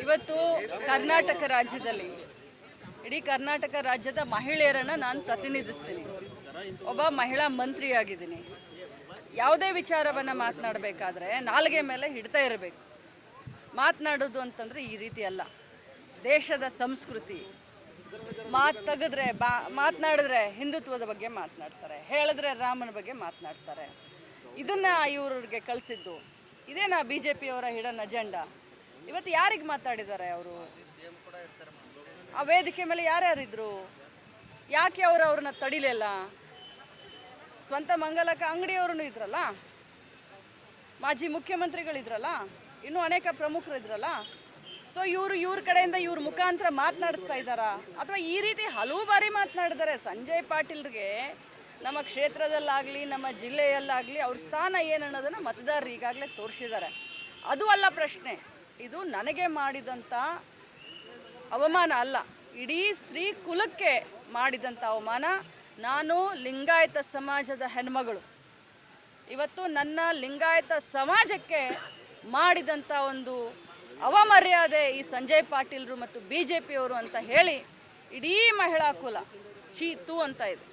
ಇವತ್ತು ಕರ್ನಾಟಕ ರಾಜ್ಯದಲ್ಲಿ, ಇಡೀ ಕರ್ನಾಟಕ ರಾಜ್ಯದ ಮಹಿಳೆಯರನ್ನ ನಾನು ಪ್ರತಿನಿಧಿಸ್ತೀನಿ. ಒಬ್ಬ ಮಹಿಳಾ ಮಂತ್ರಿಯಾಗಿದ್ದೀನಿ. ಯಾವುದೇ ವಿಚಾರವನ್ನ ಮಾತನಾಡಬೇಕಾದ್ರೆ ನಾಲ್ಗೆ ಮೇಲೆ ಹಿಡ್ತಾ ಇರಬೇಕು. ಮಾತನಾಡೋದು ಅಂತಂದ್ರೆ ಈ ರೀತಿ ಅಲ್ಲ. ದೇಶದ ಸಂಸ್ಕೃತಿ. ಮಾತು ತೆಗೆದ್ರೆ ಬಾ, ಮಾತನಾಡಿದ್ರೆ ಹಿಂದುತ್ವದ ಬಗ್ಗೆ ಮಾತನಾಡ್ತಾರೆ. ಹೇಳಿದ್ರೆ ರಾಮನ ಬಗ್ಗೆ ಮಾತನಾಡ್ತಾರೆ. ಇದನ್ನ ಇವ್ರಿಗೆ ಕಳಿಸಿದ್ದು. ಇದೇನಾ ಬಿ ಜೆ ಪಿಯವರ ಹಿಡನ್ ಅಜೆಂಡಾ. ಇವತ್ತು ಯಾರಿಗೆ ಮಾತಾಡಿದ್ದಾರೆ ಅವರು? ಆ ವೇದಿಕೆ ಮೇಲೆ ಯಾರ್ಯಾರಿದ್ರು? ಯಾಕೆ ಅವರು ಅವ್ರನ್ನ ತಡಿಲಿಲ್ಲ? ಸ್ವಂತ ಮಂಗಲಕ ಅಂಗಡಿಯವ್ರೂ ಇದ್ರಲ್ಲ? ಮಾಜಿ ಮುಖ್ಯಮಂತ್ರಿಗಳಿದ್ರಲ್ಲ? ಇನ್ನೂ ಅನೇಕ ಪ್ರಮುಖರು ಇದ್ರಲ್ಲ? ಸೊ ಇವರು ಇವ್ರ ಕಡೆಯಿಂದ ಇವ್ರ ಮುಖಾಂತರ ಮಾತನಾಡಿಸ್ತಾ ಇದ್ದಾರಾ? ಅಥವಾ ಈ ರೀತಿ ಹಲವು ಬಾರಿ ಮಾತನಾಡಿದ್ದಾರೆ. ಸಂಜಯ್ ಪಾಟೀಲ್ರಿಗೆ ನಮ್ಮ ಕ್ಷೇತ್ರದಲ್ಲಾಗಲಿ, ನಮ್ಮ ಜಿಲ್ಲೆಯಲ್ಲಾಗಲಿ ಅವ್ರ ಸ್ಥಾನ ಏನು ಅನ್ನೋದನ್ನು ಮತದಾರರು ಈಗಾಗಲೇ ತೋರಿಸಿದ್ದಾರೆ. ಅದು ಅಲ್ಲ ಪ್ರಶ್ನೆ. ಇದು ನನಗೆ ಮಾಡಿದಂಥ ಅವಮಾನ ಅಲ್ಲ. ಇಡೀ ಸ್ತ್ರೀ ಕುಲಕ್ಕೆ ಮಾಡಿದಂಥ ಅವಮಾನ ನಾನು ಲಿಂಗಾಯತ ಸಮಾಜದ ಹೆಣ್ಮಗಳು. ಇವತ್ತು ನನ್ನ ಲಿಂಗಾಯತ ಸಮಾಜಕ್ಕೆ ಮಾಡಿದಂಥ ಒಂದು ಅವಮರ್ಯಾದೆ ಈ ಸಂಜಯ್ ಪಾಟೀಲ್ರು ಮತ್ತು ಬಿ ಜೆ ಪಿಯವರು ಅಂತ ಹೇಳಿ ಇಡೀ ಮಹಿಳಾ ಕುಲ ಚೀತು ಅಂತ ಇದೆ.